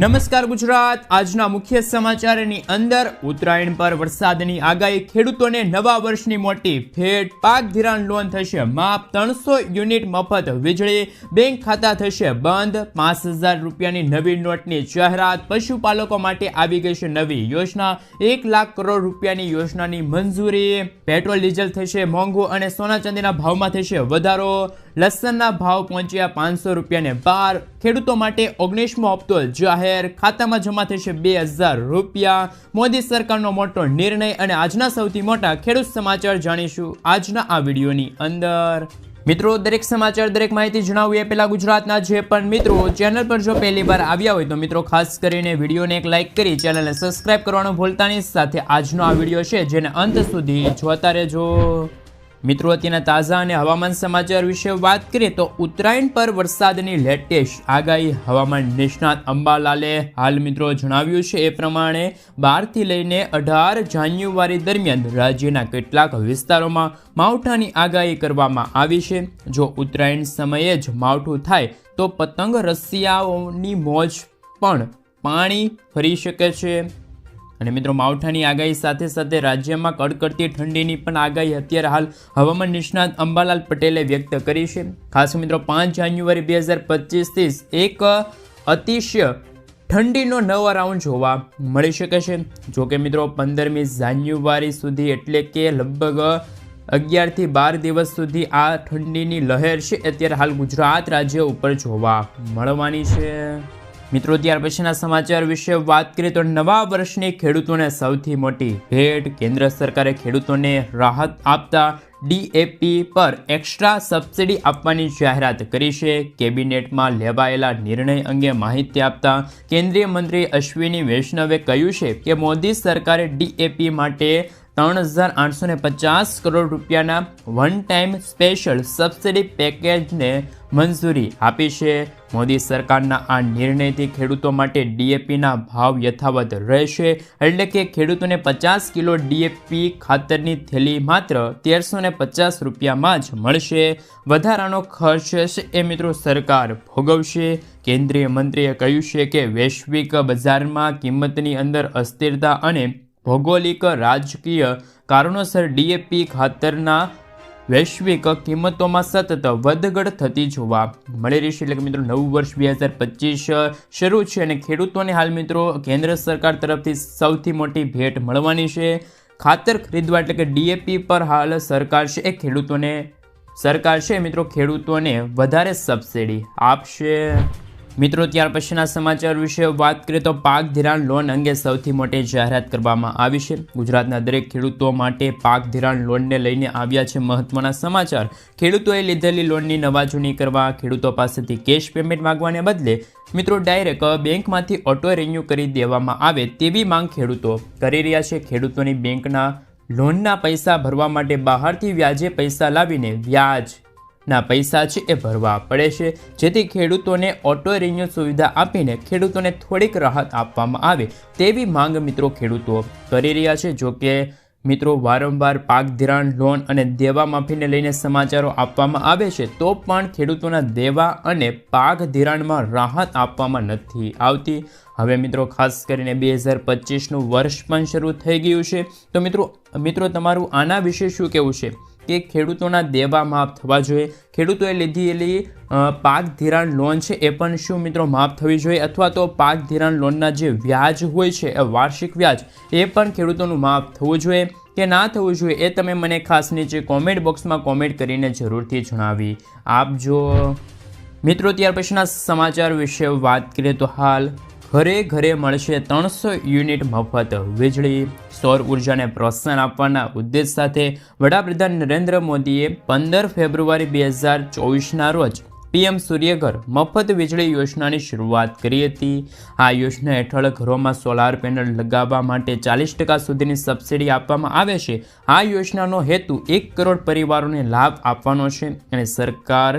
નમસ્કાર ગુજરાત. આજના મુખ્ય સમાચારની અંદર ઉત્તરાયણ પર વરસાદની આગાહી, ખેડૂતોને નવા વર્ષની મોટી ભેટ, પાક ધિરાણ લોન થશે માફ ત્રણસો યુનિટ મફત વીજળી, બેંક ખાતા થશે બંધ, પાંચ હજાર રૂપિયાની નવી નોટની જાહેરાત, પશુપાલકો માટે આવી ગઈ છે નવી યોજના, એક લાખ કરોડ રૂપિયાની યોજનાની મંજૂરી, પેટ્રોલ ડીઝલ થશે મોંઘું અને સોના ચાંદીના ભાવમાં થશે વધારો. લસણના ભાવ પહોંચ્યા પાંચસો રૂપિયાને બાર. ખેડૂતો માટે ઓગણીસમો હપ્તો જાહેર. ખાતામાં જમા થશે બે હજાર રૂપિયા. મોદી સરકારનો મોટો નિર્ણય અને આજના સૌથી મોટા ખેડૂત સમાચાર જાણીશું આજના આ વિડીયોની અંદર. મિત્રો, દરેક સમાચાર, દરેક માહિતી જણાવું એ પહેલાં ગુજરાતના જે પણ મિત્રો ચેનલ પર જો પહેલી વાર આવ્યા હોય તો મિત્રો, ખાસ કરીને વિડીયોને એક લાઇક કરી ચેનલને સબસ્ક્રાઇબ કરવાનું ભૂલતાની સાથે આજનો આ વીડિયો છે જેને અંત સુધી જોતા રહેજો. મિત્રો અત્યારના તાજા અને હવામાન સમાચાર વિશે વાત કરીએ તો ઉત્તરાયણ પર વરસાદની લેટેસ્ટ આગાહી હવામાન નિષ્ણાત અંબાલાલે હાલ મિત્રો જણાવ્યું છે. એ પ્રમાણે બારથી લઈને અઢાર જાન્યુઆરી દરમિયાન રાજ્યના કેટલાક વિસ્તારોમાં માવઠાની આગાહી કરવામાં આવી છે. જો ઉત્તરાયણ સમયે જ માવઠું થાય, તો પતંગ રસિયાઓની મોજ પણ પાણી ફરી શકે છે. અને મિત્રો, માવઠાની આગાહી સાથે સાથે રાજ્યમાં કડકડતી ઠંડીની પણ આગાહી અત્યારે હાલ હવામાન નિષ્ણાત અંબાલાલ પટેલે વ્યક્ત કરી છે. ખાસ મિત્રો, પાંચ જાન્યુઆરી બે હજાર પચીસથી એક અતિશય ઠંડીનો નવો રાઉન્ડ જોવા મળી શકે છે. જોકે મિત્રો, પંદરમી જાન્યુઆરી સુધી એટલે કે લગભગ અગિયારથી બાર દિવસ સુધી આ ઠંડીની લહેર છે. અત્યારે હાલ ગુજરાત રાજ્ય ઉપર જોવા મળવાની છે. મિત્રો, ત્યાર પછીના સમાચાર વિશે વાત કરીએ તો નવા વર્ષની ખેડૂતોને સૌથી મોટી ભેટ કેન્દ્ર સરકારે ખેડૂતોને રાહત આપતા ડીએપી પર એક્સ્ટ્રા સબસિડી આપવાની જાહેરાત કરી છે. કેબિનેટમાં લેવાયેલા નિર્ણય અંગે માહિતી આપતા કેન્દ્રીય મંત્રી અશ્વિની વૈષ્ણવે કહ્યું છે કે, મોદી સરકારે ડીએપી માટે ત્રણ હજાર આઠસો ને પચાસ કરોડ રૂપિયાના વન ટાઈમ સ્પેશિયલ સબસિડી પેકેજને મંજૂરી આપી છે. મોદી સરકારના આ નિર્ણયથી ખેડૂતો માટે ડીએપીના ભાવ યથાવત રહેશે. એટલે કે ખેડૂતોને પચાસ કિલો ડીએપી ખાતરની થેલી માત્ર તેરસો ને પચાસ રૂપિયામાં જ મળશે. વધારાનો ખર્ચ છે એ મિત્રો સરકાર ભોગવશે. કેન્દ્રીય મંત્રીએ કહ્યું છે કે વૈશ્વિક બજારમાં કિંમતની અંદર અસ્થિરતા અને ભૌગોલિક રાજકીય કારણોસર ડીએપી ખાતરના વૈશ્વિક કિંમતોમાં સતત વધઘટ થતી જોવા મળી રહી છે. એટલે કે મિત્રો, નવું વર્ષ બે હજાર પચીસ શરૂ છે અને ખેડૂતોને હાલ મિત્રો કેન્દ્ર સરકાર તરફથી સૌથી મોટી ભેટ મળવાની છે. ખાતર ખરીદવા એટલે કે ડીએપી પર હાલ સરકાર છે, એ ખેડૂતોને, સરકાર છે મિત્રો, ખેડૂતોને વધારે સબસિડી આપશે. મિત્રો, ત્યાર પછીના સમાચાર વિશે વાત કરીએ તો પાક ધિરાણ લોન અંગે સૌથી મોટી જાહેરાત કરવામાં આવી છે. ગુજરાતના દરેક ખેડૂતો માટે પાક ધિરાણ લોનને લઈને આવ્યા છે મહત્વના સમાચાર. ખેડૂતોએ લીધેલી લોનની નવાજૂની કરવા ખેડૂતો પાસેથી કેશ પેમેન્ટ માગવાને બદલે મિત્રો, ડાયરેક્ટ બેંકમાંથી ઓટો રિન્યૂ કરી દેવામાં આવે તેવી માંગ ખેડૂતો કરી રહ્યા છે. ખેડૂતોની બેંકના લોનના પૈસા ભરવા માટે બહારથી વ્યાજે પૈસા લાવીને વ્યાજ ના પૈસા છે એ ભરવા પડે છે. જેથી ખેડૂતોને ઓટો રિન્યુ સુવિધા આપીને ખેડૂતોને થોડીક રાહત આપવામાં આવે તેવી માંગ મિત્રો ખેડૂતો કરી રહ્યા છે. જો કે મિત્રો વારંવાર પાક ધિરાણ, લોન અને દેવા માફીને લઈને સમાચારો આપવામાં આવે છે, તો પણ ખેડૂતોના દેવા અને પાક ધિરાણમાં રાહત આપવામાં નથી આવતી. હવે મિત્રો, ખાસ કરીને બે હજાર પચીસનું વર્ષ પણ શરૂ થઈ ગયું છે. તો મિત્રો મિત્રો, તમારું આના વિશે શું કહેવું છે? કે ખેડૂતોના દેવા માફ થવા જોઈએ. ખેડૂતોએ લીધેલી પાક ધિરાણ લોન છે એ પણ શું મિત્રો માફ થવી જોઈએ? અથવા તો પાક ધિરાણ લોનના જે વ્યાજ હોય છે વાર્ષિક વ્યાજ, એ પણ ખેડૂતોનું માફ થવું જોઈએ કે ના થવું જોઈએ એ તમે મને ખાસ નીચે કોમેન્ટ બોક્સમાં કોમેન્ટ કરીને જરૂરથી જણાવી આપજો. મિત્રો, ત્યાર પછીના સમાચાર વિશે વાત કરીએ તો હાલ ઘરે ઘરે મળશે ત્રણસો યુનિટ મફત. વીજળી, સૌર ઉર્જાને પ્રોત્સાહન આપવાના ઉદ્દેશ સાથે વડાપ્રધાન નરેન્દ્ર મોદીએ પંદર ફેબ્રુઆરી બે હજાર ચોવીસના રોજ પીએમ સૂર્યઘર મફત વીજળી યોજનાની શરૂઆત કરી હતી. આ યોજના હેઠળ ઘરોમાં સોલાર પેનલ લગાવવા માટે ચાલીસ ટકા સુધીની સબસિડી આપવામાં આવે છે. આ યોજનાનો હેતુ એક કરોડ પરિવારોને લાભ આપવાનો છે અને સરકાર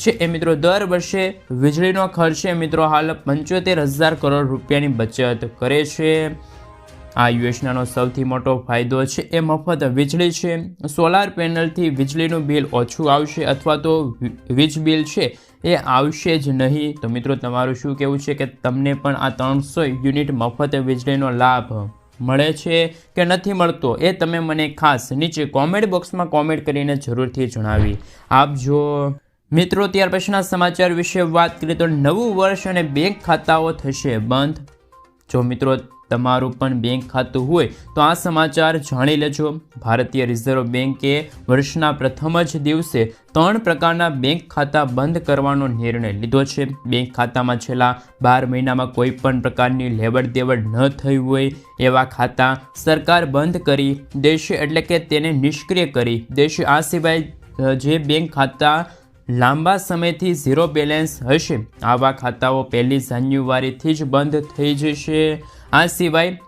છે. એ મિત્રો, દર વર્ષે વીજળીનો ખર્ચ એ મિત્રો, હાલ પંચોતેર હજાર કરોડ રૂપિયાની બચત કરે છે. આ યોજનાનો સૌથી મોટો ફાયદો છે. એ મફત વીજળી છે. સોલાર પેનલથી વીજળીનું બિલ ઓછું આવશે અથવા તો વીજ બિલ છે એ આવશે જ નહીં. તો મિત્રો, તમારું શું કહેવું છે કે તમને પણ આ ત્રણસો યુનિટ મફત વીજળીનો લાભ મળે છે કે નથી મળતો? એ તમે મને ખાસ નીચે કોમેન્ટ બોક્સમાં કોમેન્ટ કરીને જરૂરથી જણાવી આપજો. મિત્રો, ત્યાર પછીના સમાચાર વિશે વાત કરીએ તો નવું વર્ષ અને બેંક ખાતાઓ થશે બંધ. જો મિત્રો, તમારું પણ બેંક ખાતું હોય, તો આ સમાચાર જાણી લેજો. ભારતીય રિઝર્વ બેંકે વર્ષના પ્રથમ જ દિવસે ત્રણ પ્રકારના બેંક ખાતા બંધ કરવાનો નિર્ણય લીધો છે. બેંક ખાતામાં છેલ્લા બાર મહિનામાં કોઈ પણ પ્રકારની લેવડ દેવડ ન થઈ હોય એવા ખાતા સરકાર બંધ કરી દેશે, એટલે કે તેને નિષ્ક્રિય કરી દેશે. આ સિવાય જે બેંક ખાતા લાંબા સમયથી ઝીરો બેલેન્સ હશે. આવા ખાતાઓ પહેલી જાન્યુઆરીથી જ બંધ થઈ જશે. આ સિવાય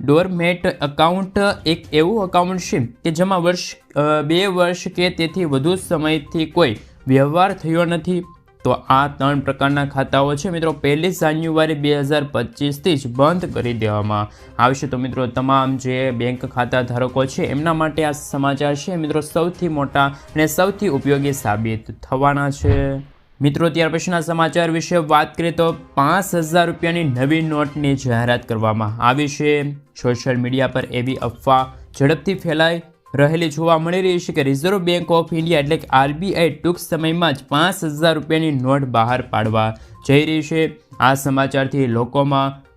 ડોરમેટ અકાઉન્ટ એક એવું અકાઉન્ટ છે કે જેમાં વર્ષ બે વર્ષ કે તેથી વધુ સમયથી કોઈ વ્યવહાર થયો નથી. તો આ ત્રણ પ્રકારના ખાતાઓ છે. મિત્રો, પહેલી જાન્યુઆરી બે હજાર પચીસથી જ બંધ કરી દેવામાં આવશે. તો મિત્રો, તમામ જે બેંક ખાતા ધારકો છે, એમના માટે આ સમાચાર છે. મિત્રો, સૌથી મોટા અને સૌથી ઉપયોગી સાબિત થવાના છે. મિત્રો, ત્યાર પછીના સમાચાર વિશે વાત કરીએ તો પાંચ હજાર રૂપિયાની નવી નોટની જાહેરાત કરવામાં આવી છે. સોશિયલ મીડિયા પર એવી અફવા ઝડપથી ફેલાઈ રહેલી જોવા મળી રહી છે કે રિઝર્વ બેંક ઓફ ઇન્ડિયા એટલે કે આરબીઆઈ ટૂંક સમયમાં જ પાંચ હજાર રૂપિયાની નોટ બહાર પાડવા જઈ રહી છે. આ સમાચારથી લોકોમાં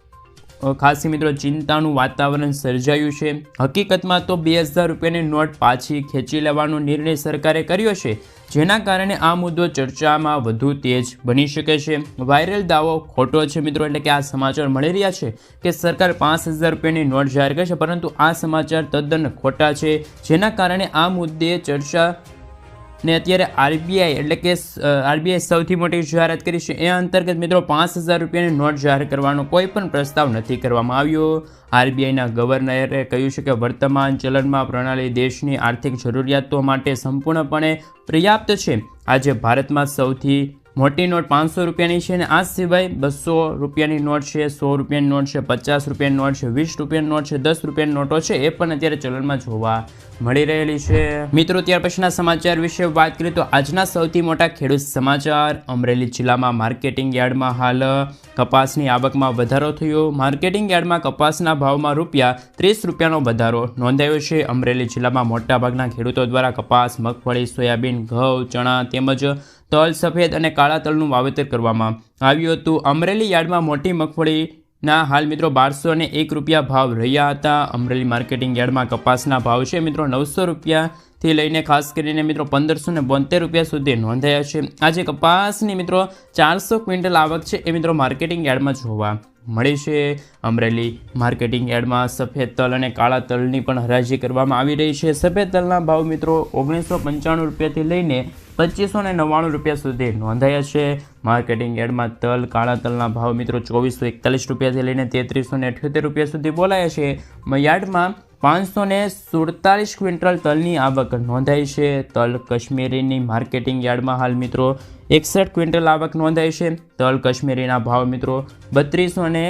ખાસ મિત્રો ચિંતાનું વાતાવરણ સર્જાયું છે. હકીકતમાં તો બે હજાર રૂપિયાની નોટ પાછી ખેંચી લેવાનો નિર્ણય સરકારે કર્યો છે, જેના કારણે આ મુદ્દો ચર્ચામાં વધુ તેજ બની શકે છે. વાયરલ દાવો ખોટો છે મિત્રો, એટલે કે આ સમાચાર મળી રહ્યા છે કે સરકાર પાંચ હજાર રૂપિયાની નોટ જાહેર કરશે, પરંતુ આ સમાચાર તદ્દન ખોટા છે, જેના કારણે આ મુદ્દે ચર્ચા ને અત્યારે આરબીઆઈ એટલે કે આરબીઆઈ સૌથી મોટી જાહેરાત કરી છે. એ અંતર્ગત મિત્રો પાંચ હજાર રૂપિયાની નોટ જાહેર કરવાનો કોઈ પણ પ્રસ્તાવ નથી કરવામાં આવ્યો. આરબીઆઈના ગવર્નરે કહ્યું છે કે વર્તમાન ચલણમાં પ્રણાલી દેશની આર્થિક જરૂરિયાતો માટે સંપૂર્ણપણે પર્યાપ્ત છે. આજે ભારતમાં સૌથી મોટી નોટ પાંચસો રૂપિયાની છે અને આ સિવાય બસો રૂપિયાની નોટ છે, સો રૂપિયાની નોટ છે, પચાસ રૂપિયાની નોટ છે, વીસ રૂપિયાની નોટ છે, દસ રૂપિયાની નોટો છે એ પણ અત્યારે ચલણમાં જોવા મળી રહેલી છે. મિત્રો, ત્યાર પછીના સમાચાર વિશે વાત કરીએ તો આજના સૌથી મોટા ખેડૂત સમાચાર. અમરેલી જિલ્લામાં માર્કેટિંગ યાર્ડમાં હાલ કપાસની આવકમાં વધારો થયો. માર્કેટિંગ યાર્ડમાં કપાસના ભાવમાં રૂપિયા ત્રીસ રૂપિયાનો વધારો નોંધાયો છે. અમરેલી જિલ્લામાં મોટાભાગના ખેડૂતો દ્વારા કપાસ, મગફળી, સોયાબીન, ઘઉં, ચણા તેમજ તલ, સફેદ અને કાળા તલનું વાવેતર કરવામાં આવ્યું હતું. અમરેલી યાર્ડમાં મોટી મગફળીના હાલ મિત્રો બારસો ને એક રૂપિયા ભાવ રહ્યા હતા. અમરેલી માર્કેટિંગ યાર્ડમાં કપાસના ભાવ છે મિત્રો નવસો રૂપિયાથી લઈને ખાસ કરીને મિત્રો પંદરસો ને બોતેર રૂપિયા સુધી નોંધાયા છે. આજે કપાસની મિત્રો ચારસો ક્વિન્ટલ આવક છે એ મિત્રો માર્કેટિંગ યાર્ડમાં જોવા મળી છે. અમરેલી માર્કેટિંગ યાર્ડમાં સફેદ તલ અને કાળા તલની પણ હરાજી કરવામાં આવી રહી છે. સફેદ તલના ભાવ મિત્રો ઓગણીસો પંચાણું રૂપિયાથી લઈને પચીસો ને નવ્વાણું રૂપિયા સુધી નોંધાયા છે. માર્કેટિંગ યાર્ડમાં તલ, કાળા તલના ભાવ મિત્રો ચોવીસો એકતાલીસ રૂપિયાથી લઈને તેત્રીસો ને અઠ્યોતેર રૂપિયા સુધી બોલાયા છે. યાર્ડમાં પાંચસો ને સુડતાલીસ ક્વિન્ટલ તલની આવક નોંધાઈ છે. તલ કશ્મીરીની માર્કેટિંગ યાર્ડમાં હાલ મિત્રો એકસઠ ક્વિન્ટલ આવક નોંધાઈ છે. તલ કાશ્મીરીના ભાવ મિત્રો બત્રીસો ને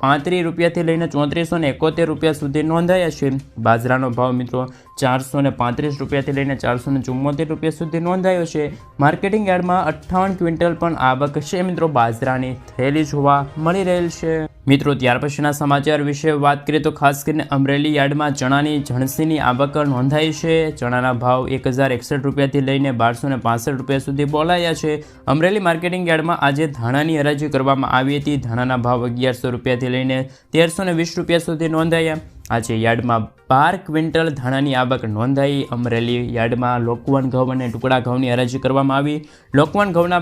પાંત્રીસ રૂપિયાથી લઈને ચોત્રીસો ને એકોતેર રૂપિયા સુધી નોંધાયા છે. બાજરાનો ભાવ મિત્રો ચારસો ને પાંત્રીસ રૂપિયાથી લઈને ચારસો ને ચુમ્મોતેર રૂપિયા સુધી નોંધાયો છે. માર્કેટિંગ યાર્ડમાં અઠ્ઠાવન ક્વિન્ટલ પણ આવક છે. મિત્રો, બાજરાની થયેલી જોવા મળી રહેલ છે. મિત્રો, ત્યાર પછીના સમાચાર વિશે વાત કરીએ તો ખાસ કરીને અમરેલી યાર્ડમાં ચણાની જણસીની આવક નોંધાઈ છે. ચણાના ભાવ એક હજાર એકસઠ રૂપિયાથી લઈને બારસો ને પાસઠ રૂપિયા સુધી બોલાયા છે. અમરેલી માર્કેટિંગ યાર્ડમાં આજે ધાણાની હરાજી કરવામાં આવી હતી. ધાણાના ભાવ અગિયારસો રૂપિયાથી લઈને તેરસો વીસ રૂપિયા સુધી નોંધાયા. આજે યાર્ડમાં બાર ક્વિન્ટલ ધાણાની આવક નોંધાઈ. અમરેલી યાર્ડમાં લોકવન ઘઉં અને ટુકડા ઘઉંની હરાજી કરવામાં આવી. લોકવન ઘઉંના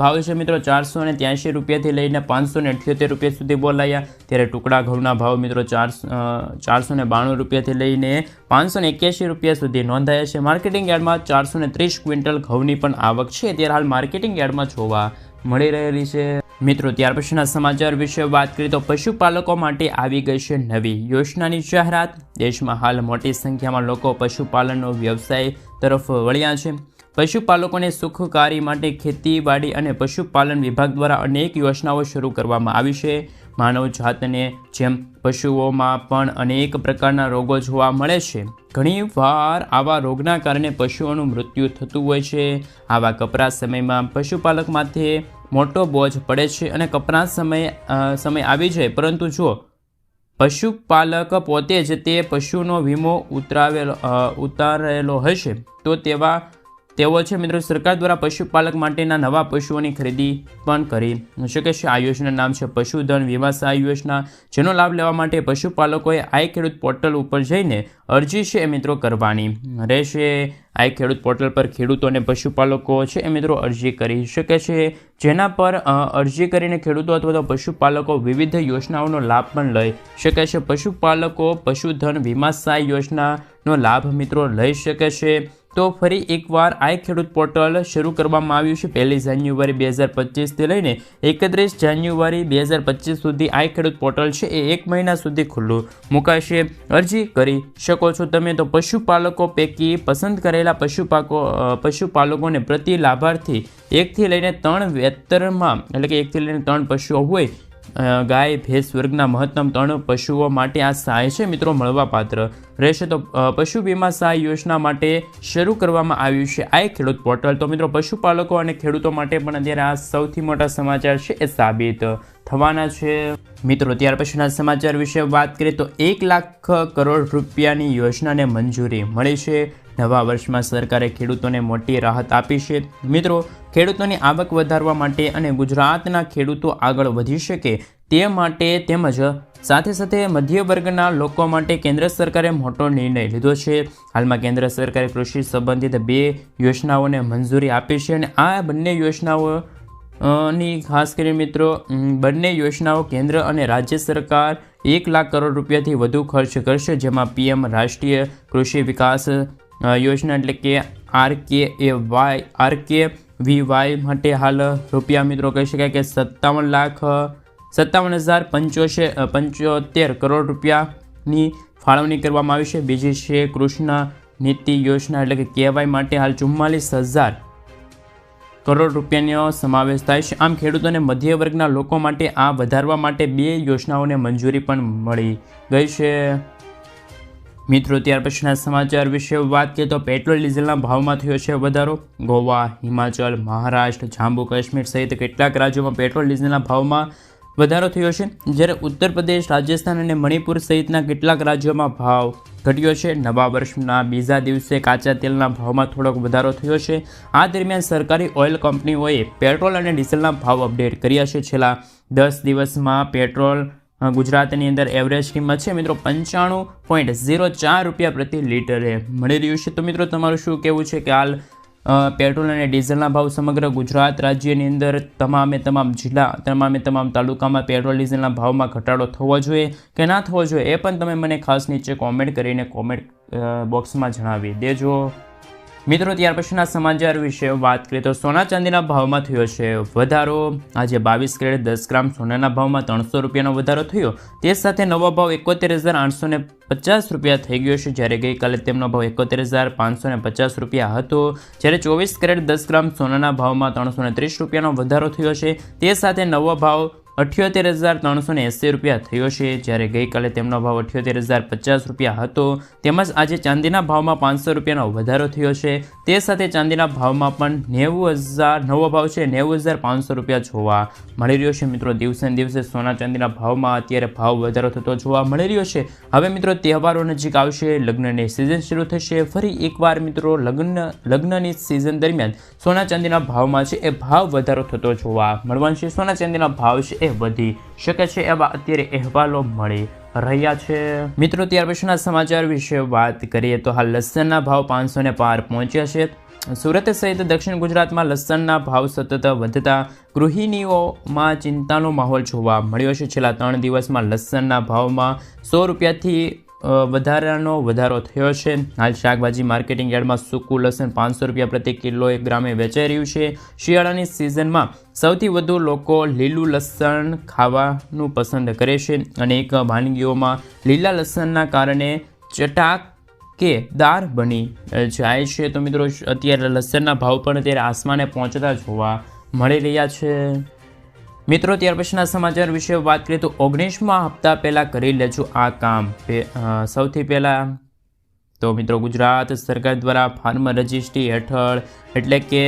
ભાવ છે મિત્રો ચારસો ને ત્યાંશી રૂપિયાથી લઈને પાંચસો ને અઠ્યોતેર રૂપિયા સુધી બોલાયા. ત્યારે ટુકડા ઘઉંના ભાવ મિત્રો ચારસો ચારસો ને બાણું રૂપિયાથી લઈને પાંચસો ને એક્યાસી રૂપિયા સુધી નોંધાયા છે. માર્કેટિંગ યાર્ડમાં ચારસો ને ત્રીસ ક્વિન્ટલ ઘઉંની પણ આવક છે. ત્યારે હાલ માર્કેટિંગ યાર્ડમાં જોવા મળી રહેલી છે. મિત્રો, ત્યાર પછીના સમાચાર વિશે વાત કરીએ તો પશુપાલકો માટે આવી ગઈ છે નવી યોજનાની જાહેરાત. દેશમાં હાલ મોટી સંખ્યામાં લોકો પશુપાલનનો વ્યવસાય તરફ વળ્યા છે. પશુપાલકોને સુખકારી માટે ખેતીવાડી અને પશુપાલન વિભાગ દ્વારા અનેક યોજનાઓ શરૂ કરવામાં આવી છે. માનવ જાતને જેમ પશુઓમાં પણ અનેક પ્રકારના રોગો જોવા મળે છે. ઘણી વાર આવા રોગના કારણે પશુઓનું મૃત્યુ થતું હોય છે. આવા કપરા સમયમાં પશુપાલક માથે મોટો બોજ પડે છે અને કપરા સમય સમય આવી જાય. પરંતુ જો પશુપાલક પોતે જ તે પશુનો વીમો ઉતરાવેલો ઉતારેલો હશે, તો તેવા તેઓ છે મિત્રો સરકાર દ્વારા પશુપાલક માટેના નવા પશુઓની ખરીદી પણ કરી. શકે છે? આ યોજનાનું નામ છે પશુધન વીમા સહાય યોજના. જેનો લાભ લેવા માટે પશુપાલકોએ આઈ ખેડૂત પોર્ટલ ઉપર જઈને અરજી છે એ મિત્રો કરવાની. રહેશે આઈ ખેડૂત પોર્ટલ પર ખેડૂતો અને પશુપાલકો છે એ મિત્રો અરજી કરી શકે છે. જેના પર અરજી કરીને ખેડૂતો અથવા તો પશુપાલકો વિવિધ યોજનાઓનો લાભ પણ લઈ શકે છે. પશુપાલકો પશુધન વીમા સહાય યોજનાનો લાભ મિત્રો લઈ શકે છે. તો ફરી એકવાર આઈ ખેડૂત પોર્ટલ શરૂ કરવામાં આવ્યું છે. પહેલી જાન્યુઆરી બે હજાર પચીસથી લઈને એકત્રીસ જાન્યુઆરી બે હજાર પચીસ સુધી આઈ ખેડૂત પોર્ટલ છે એ એક મહિના સુધી ખુલ્લું મુકાશે. અરજી કરી શકો છો તમે તો પશુપાલકો પૈકી પસંદ કરેલા પશુપાકો પશુપાલકોને પ્રતિ લાભાર્થી એકથી લઈને ત્રણ વેતરમાં, એટલે કે એકથી લઈને ત્રણ પશુઓ હોય ગાય, ભેંસ વર્ગના મહત્તમ ત્રણ પશુઓ માટે આ સહાય છે મિત્રો, મળવાપાત્ર. રહેશે તો પશુ વીમા સહાય યોજના માટે શરૂ કરવામાં આવ્યું છે આ ખેડૂત પોર્ટલ. તો મિત્રો, પશુપાલકો અને ખેડૂતો માટે પણ અત્યારે આ સૌથી મોટા સમાચાર છે એ સાબિત થવાના છે. મિત્રો, ત્યાર પછીના સમાચાર વિશે વાત કરીએ તો એક લાખ કરોડ રૂપિયાની યોજનાને મંજૂરી મળી છે. નવા વર્ષમાં સરકારે ખેડૂતોને મોટી રાહત આપી છે. મિત્રો, ખેડૂતોની આવક વધારવા માટે અને ગુજરાતના ખેડૂતો આગળ વધી શકે તે માટે તેમજ સાથે સાથે મધ્ય વર્ગના લોકો માટે કેન્દ્ર સરકારે મોટો નિર્ણય લીધો છે. હાલમાં કેન્દ્ર સરકારે કૃષિ સંબંધિત બે યોજનાઓને મંજૂરી આપી છે અને આ બંને યોજનાઓ ની ખાસ કરીને મિત્રો બંને યોજનાઓ કેન્દ્ર અને રાજ્ય સરકાર એક લાખ કરોડ રૂપિયાથી વધુ ખર્ચ કરશે, જેમાં પીએમ રાષ્ટ્રીય કૃષિ વિકાસ યોજના એટલે કે આર કે એ Y, R K V Y માટે હાલ રૂપિયા મિત્રો કહી શકાય કે સત્તાવન લાખ સત્તાવન હજાર પંચોસે પંચોતેર કરોડ રૂપિયાની ફાળવણી કરવામાં આવી છે. બીજી છે કૃષ્ણ નીતિ યોજના એટલે કે કેવાય માટે હાલ ચુમ્માલીસ હજાર કરોડ રૂપિયાનો સમાવેશ થાય છે. આમ ખેડૂતોને મધ્ય વર્ગના લોકો માટે આ વધારવા માટે બે યોજનાઓને મંજૂરી પણ મળી ગઈ છે. મિત્રો, ત્યાર પછીના સમાચાર વિશે વાત કરીએ તો પેટ્રોલ, ડીઝલના ભાવમાં થયો છે વધારો. ગોવા, હિમાચલ, મહારાષ્ટ્ર, જમ્મુ, કાશ્મીર સહિત કેટલાક રાજ્યોમાં પેટ્રોલ, ડીઝલના ભાવમાં વધારો થયો છે. જ્યારે ઉત્તર પ્રદેશ, રાજસ્થાન અને મણિપુર સહિતના કેટલાક રાજ્યોમાં ભાવ ઘટ્યો છે. નવા વર્ષના બીજા દિવસે કાચા તેલના ભાવમાં થોડોક વધારો થયો છે. આ દરમિયાન સરકારી ઓઇલ કંપનીઓએ પેટ્રોલ અને ડીઝલના ભાવ અપડેટ કર્યા છે. છેલ્લા દસ દિવસમાં પેટ્રોલ ગુજરાતની અંદર એવરેજ કિંમત છે મિત્રો પંચાણું પોઈન્ટ ઝીરો ચાર રૂપિયા પ્રતિ લીટરે મળી રહ્યું છે. તો મિત્રો, તમારું શું કહેવું છે કે હાલ પેટ્રોલ અને ડીઝલના ભાવ સમગ્ર ગુજરાત રાજ્યની અંદર તમામે તમામ જિલ્લા, તમામે તમામ તાલુકામાં પેટ્રોલ ડીઝલના ભાવમાં ઘટાડો થવો જોઈએ કે ના થવો જોઈએ એ પણ તમે મને ખાસ નીચે કોમેન્ટ કરીને કોમેન્ટ બોક્સમાં જણાવી દેજો. મિત્રો, ત્યાર પછીના સમાચાર વિશે વાત કરીએ તો સોના ચાંદીના ભાવમાં થયો છે વધારો. આજે બાવીસ કેરેટ દસ ગ્રામ સોનાના ભાવમાં ત્રણસો રૂપિયાનો વધારો થયો. તે સાથે નવો ભાવ એકોતેર હજાર આઠસો ને પચાસ રૂપિયા થઈ ગયો છે. જ્યારે ગઈકાલે તેમનો ભાવ એકોતેર હજાર પાંચસો ને પચાસ રૂપિયા હતો. જ્યારે ચોવીસ કેરેટ દસ ગ્રામ સોનાના ભાવમાં ત્રણસો ને ત્રીસ રૂપિયાનો વધારો થયો છે. તે સાથે નવો ભાવ અઠ્યોતેર હજાર ત્રણસો એંસી રૂપિયા થયો છે. જ્યારે ગઈકાલે તેમનો ભાવ અઠ્યોતેર હજાર પચાસ રૂપિયા હતો, તેમજ આજે ચાંદીના ભાવમાં પાંચસો રૂપિયાનો વધારો થયો છે. તે સાથે ચાંદીના ભાવમાં પણ નેવું હજાર, નવો ભાવ છે, નેવું હજાર પાંચસો રૂપિયા જોવા મળી રહ્યો છે. મિત્રો, દિવસે દિવસે સોના ચાંદીના ભાવમાં અત્યારે ભાવ વધારો થતો જોવા મળી રહ્યો છે. હવે મિત્રો, તહેવારો નજીક આવશે, લગ્નની સિઝન શરૂ થશે. ફરી એકવાર મિત્રો, લગ્ન, લગ્નની સિઝન દરમિયાન સોના ચાંદીના ભાવમાં છે એ ભાવ વધારો થતો જોવા મળવાનો છે. સોના ચાંદીના ભાવ છે એ વધી શકે છે એવા અત્યારે અહેવાલો મળી રહ્યા છે. મિત્રો, ત્યાર પછીના સમાચાર વિશે વાત કરીએ તો હાલ લસણના ભાવ પાંચસોને પાર પહોંચ્યા છે. સુરત સહિત દક્ષિણ ગુજરાતમાં લસણના ભાવ સતત વધતા ગૃહિણીઓમાં ચિંતાનો માહોલ જોવા મળ્યો છે. છેલ્લા ત્રણ દિવસમાં લસણના ભાવમાં સો રૂપિયાથી વધારાનો વધારો થયો છે. હાલ શાકભાજી માર્કેટિંગ યાર્ડમાં સૂકું લસણ પાંચસો રૂપિયા પ્રતિ કિલો એક ગ્રામે વેચાઈ રહ્યું છે. શિયાળાની સિઝનમાં સૌથી વધુ લોકો લીલું લસણ ખાવાનું પસંદ કરે છે અનેક વાનગીઓમાં લીલા લસણના કારણે ચટાક કે દાર બની જાય છે. તો મિત્રો, અત્યારે લસણના ભાવ પણ અત્યારે આસમાને પહોંચતા જોવા મળી રહ્યા છે. મિત્રો, ત્યાર પછીના સમાચાર વિશે વાત કરીએ તો ઓગણીસમાં હપ્તા પહેલાં કરી લેજો આ કામ. સૌથી પહેલાં તો મિત્રો, ગુજરાત સરકાર દ્વારા ફાર્મ રજિસ્ટ્રી હેઠળ એટલે કે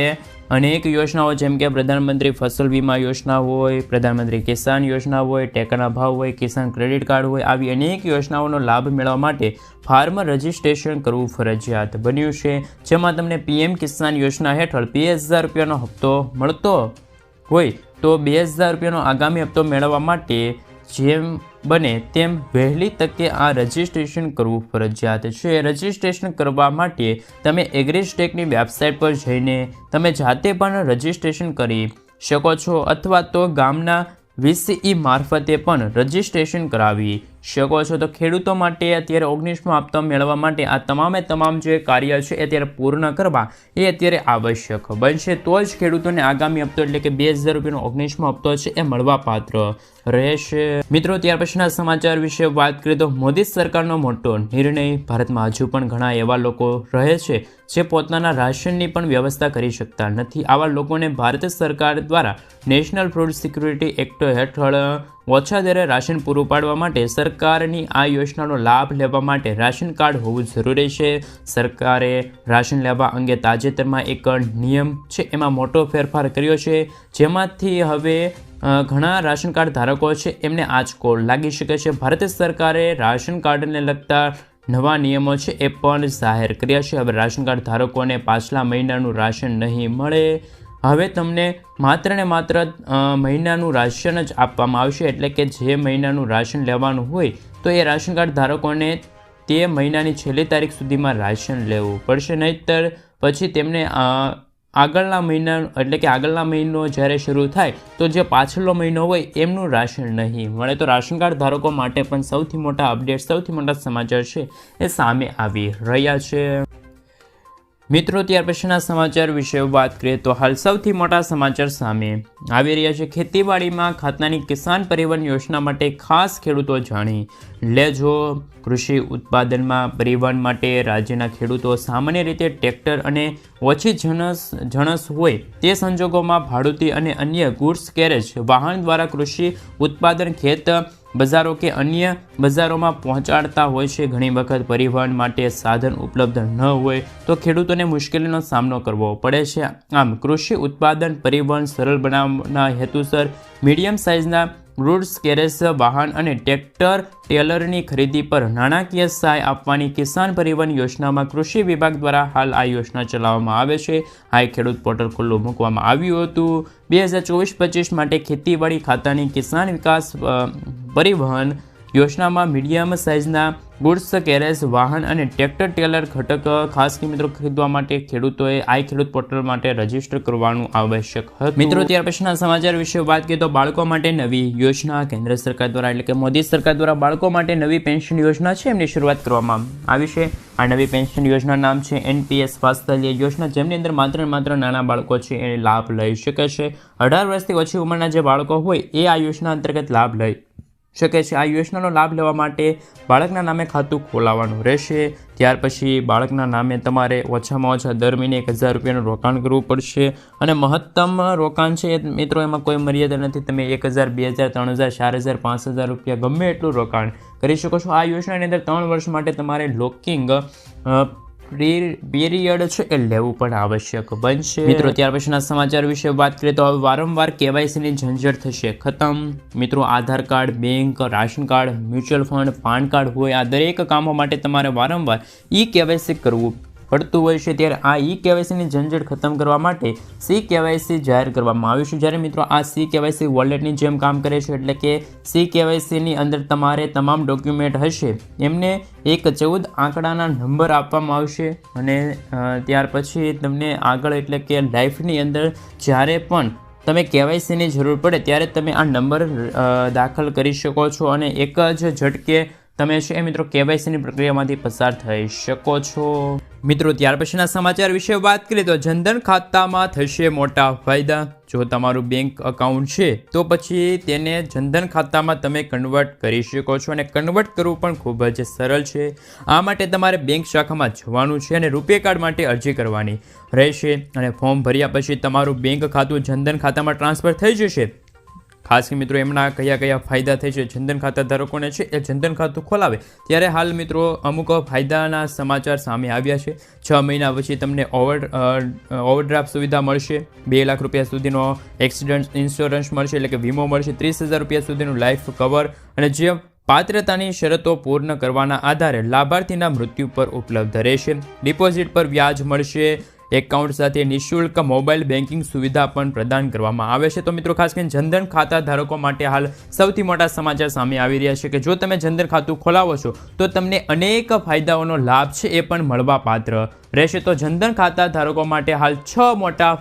અનેક યોજનાઓ, જેમ કે પ્રધાનમંત્રી ફસલ વીમા યોજના હોય, પ્રધાનમંત્રી કિસાન યોજના હોય, ટેકાના ભાવ હોય, કિસાન ક્રેડિટ કાર્ડ હોય, આવી અનેક યોજનાઓનો લાભ મેળવવા માટે ફાર્મર રજિસ્ટ્રેશન કરવું ફરજિયાત બન્યું છે. જેમાં તમને પીએમ કિસાન યોજના હેઠળ બે હજાર રૂપિયાનો હપ્તો મળતો હોય તો બે હજાર રૂપિયાનો આગામી હપ્તો મેળવવા માટે જેમ બને તેમ વહેલી તકે આ રજિસ્ટ્રેશન કરવું ફરજિયાત છે. રજિસ્ટ્રેશન કરવા માટે તમે એગ્રીસ્ટેકની વેબસાઇટ પર જઈને તમે જાતે પણ રજિસ્ટ્રેશન કરી શકો છો અથવા તો ગામના વીસીઈ મારફતે પણ રજિસ્ટ્રેશન કરાવી શકો છો તો ખેડૂતો માટે અત્યારે ઓગણીસમો હપ્તો મેળવવા માટે આ તમામે તમામ જે કાર્ય છે એ અત્યારે પૂર્ણ કરવા એ અત્યારે આવશ્યક બનશે. તો જ ખેડૂતોને આગામી હપ્તો એટલે કે બે હજાર રૂપિયાનો ઓગણીસમો હપ્તો છે એ મળવા પાત્ર રહેશે. મિત્રો, ત્યાર પછીના સમાચાર વિશે વાત કરીએ તો મોદી સરકારનો મોટો નિર્ણય ભારતમાં હજુ પણ ઘણા એવા લોકો રહે છે જે પોતાના રાશનની પણ વ્યવસ્થા કરી શકતા નથી. આવા લોકોને ભારત સરકાર દ્વારા નેશનલ ફૂડ સિક્યુરિટી એક્ટ હેઠળ ઓછા દરે રાશન પૂરું પાડવા માટે સરકારની આ યોજનાનો લાભ લેવા માટે રાશન કાર્ડ હોવું જરૂરી છે. સરકારે રાશન લેવા અંગે તાજેતરમાં એક નિયમ છે, એમાં મોટો ફેરફાર કર્યો છે. જેમાંથી હવે ઘણા રાશન કાર્ડ ધારકો છે, એમને આંચકો લાગી શકે છે. ભારત સરકારે રાશન કાર્ડને લગતા નવા નિયમો છે, એ પણ જાહેર કર્યા છે. હવે રાશન કાર્ડ ધારકોને પાછલા મહિનાનું રાશન નહીં મળે. હવે તમને માત્ર ને માત્ર મહિનાનું રાશન જ આપવામાં આવશે. એટલે કે જે મહિનાનું રાશન લેવાનું હોય, તો એ રાશન કાર્ડ ધારકોને તે મહિનાની છેલ્લી તારીખ સુધીમાં રાશન લેવું પડશે. નહીંતર પછી તેમને આગળના મહિના, એટલે કે આગળના મહિનો જ્યારે શરૂ થાય, તો જે પાછળનો મહિનો હોય એમનું રાશન નહીં મળે. તો રાશન કાર્ડ ધારકો માટે પણ સૌથી મોટા અપડેટ, સૌથી મોટા સમાચાર છે એ સામે આવી રહ્યા છે. મિત્રો, ત્યાર પછીના સમાચાર વિશે વાત કરીએ તો હાલ સૌથી મોટા સમાચાર સામે આવી રહ્યા છે. ખેતીવાડીમાં ખાતાની કિસાન પરિવહન યોજના માટે ખાસ ખેડૂતો જાણી લેજો કૃષિ ઉત્પાદનમાં પરિવહન માટે રાજ્યના ખેડૂતો સામાન્ય રીતે ટ્રેક્ટર અને ઓછી જણસ જણસ હોય તે સંજોગોમાં ભાડુતી અને અન્ય ગુડ્સ કેરેજ વાહન દ્વારા કૃષિ ઉત્પાદન ખેત બજારો કે અન્ય બજારોમાં પહોંચાડતા હોય છે. ઘણી વખત પરિવહન માટે સાધન ઉપલબ્ધ ન હોય તો ખેડૂતોને મુશ્કેલીનો સામનો કરવો પડે છે. આમ, કૃષિ ઉત્પાદન પરિવહન સરળ બનાવવાના હેતુસર મીડિયમ સાઇઝના ગુડ્સ કેરેસ, વાહન અને ટ્રેક્ટર ટેલરની ખરીદી પર નાણાકીય સહાય આપવાની કિસાન પરિવહન યોજનામાં કૃષિ વિભાગ દ્વારા હાલ આ યોજના ચલાવવામાં આવે છે. આ ખેડૂત પોર્ટલ ખુલ્લું મૂકવામાં આવ્યું હતું. બે હજાર ચોવીસ પચીસ માટે ખેતીવાડી ખાતાની કિસાન વિકાસ પરિવહન યોજનામાં મીડિયમ સાઇઝના ગુડ્સ કેરેજ વાહન અને ટ્રેક્ટર ટેલર ઘટક ખાસ કે મિત્રો ખરીદવા માટે ખેડૂતોએ આઈ ખેડૂત પોર્ટલ માટે રજિસ્ટર કરવાનું આવશ્યક હતું. મિત્રો, ત્યાર પછીના સમાચાર વિશે વાત કરીએ તો બાળકો માટે નવી યોજના કેન્દ્ર સરકાર દ્વારા એટલે કે મોદી સરકાર દ્વારા બાળકો માટે નવી પેન્શન યોજના છે એમની શરૂઆત કરવામાં આવી છે. આ નવી પેન્શન યોજના નામ છે એનપીએસ સ્વાસ્થ્ય યોજના, જેમની અંદર માત્ર માત્ર નાના બાળકો છે એ લાભ લઈ શકે છે. અઢાર વર્ષથી ઓછી ઉંમરના જે બાળકો હોય એ આ યોજના અંતર્ગત લાભ લઈ શકે છે. આ યોજનાનો લાભ લેવા માટે બાળકના નામે ખાતું ખોલાવવાનું રહેશે. ત્યાર પછી બાળકના નામે તમારે ઓછામાં ઓછા દર મહિને એક હજાર રૂપિયાનું રોકાણ કરવું પડશે. અને મહત્તમ રોકાણ છે મિત્રો, એમાં કોઈ મર્યાદા નથી. તમે એક હજાર, બે હજાર, ત્રણ હજાર, ચાર હજાર, પાંચ હજાર રૂપિયા ગમે એટલું રોકાણ કરી શકો છો. આ યોજનાની અંદર ત્રણ વર્ષ માટે તમારે લોકિંગ પીરિયડ છે એ લેવું પણ આવશ્યક બનશે. મિત્રો, ત્યાર પછીના સમાચાર વિશે વાત કરીએ તો હવે વારંવાર કેવાયસીની ઝંઝટ થશે. ખતમ. મિત્રો, Aadhaar card, bank, ration card, mutual fund, PAN card હોય આ દરેક કામો માટે તમારે વારંવાર ઈ કેવાયસી કરવું પડતું હોય છે ત્યારે આ ઈ કેવાયસીની ઝંઝટ ખતમ કરવા માટે સી કેવાયસી જાહેર કરવામાં આવ્યું છે. જ્યારે મિત્રો આ સી કેવાયસી વોલેટની જેમ કામ કરે છે એટલે કે સી કેવાયસીની અંદર તમારે તમામ ડોક્યુમેન્ટ હશે. એમને એક ચૌદ આંકડાના નંબર આપવામાં આવશે અને ત્યાર પછી તમને આગળ એટલે કે લાઈફની અંદર જ્યારે પણ તમે કેવાયસીની જરૂર પડે ત્યારે તમે આ નંબર દાખલ કરી શકો છો અને એક જ ઝટકે તમે છે મિત્રો કેવાયસીની પ્રક્રિયામાંથી પસાર થઈ શકો છો? મિત્રો, ત્યાર પછીના સમાચાર વિશે વાત કરીએ તો જનધન ખાતામાં થશે મોટા ફાયદા. જો તમારું બેંક અકાઉન્ટ છે, તો પછી તેને જનધન ખાતામાં તમે કન્વર્ટ કરી શકો છો અને કન્વર્ટ કરવું પણ ખૂબ જ સરળ છે. આ માટે તમારે બેંક શાખામાં જવાનું છે અને રૂપે કાર્ડ માટે અરજી કરવાની રહેશે અને ફોર્મ ભર્યા પછી તમારું બેંક ખાતું જનધન ખાતામાં ટ્રાન્સફર થઈ જશે. ખાસ કે મિત્રો એમના કયા કયા ફાયદા થાય છે, જનધન ખાતા ધારકોને છે, એ જનધન ખાતું ખોલાવે. ત્યારે હાલ મિત્રો અમુક ફાયદાના સમાચાર સામે આવ્યા છે. છ મહિના પછી તમને ઓવર ઓવરડ્રાફ્ટ સુવિધા મળશે. બે લાખ રૂપિયા સુધીનો એક્સિડન્ટ ઇન્સ્યોરન્સ મળશે, એટલે કે વીમો મળશે. ત્રીસ હજાર રૂપિયા સુધીનું લાઈફ કવર અને જે પાત્રતાની શરતો પૂર્ણ કરવાના આધારે લાભાર્થીના મૃત્યુ પર ઉપલબ્ધ રહેશે. ડિપોઝિટ પર વ્યાજ મળશે. એકાઉન્ટ સાથે નિઃશુલ્ક મોબાઈલ બેન્કિંગ સુવિધા પણ પ્રદાન કરવામાં આવે છે. તો મિત્રો, ખાસ કરીને જનધન ખાતા ધારકો માટે હાલ સૌથી મોટા સમાચાર સામે આવી રહ્યા છે કે જો તમે જનધન ખાતું ખોલાવો છો, તો તમને અનેક ફાયદાઓનો લાભ છે એ પણ મળવા પાત્ર રહેશે. તો જનધન ખાતા ધારકો માટે હાલ છ મોટા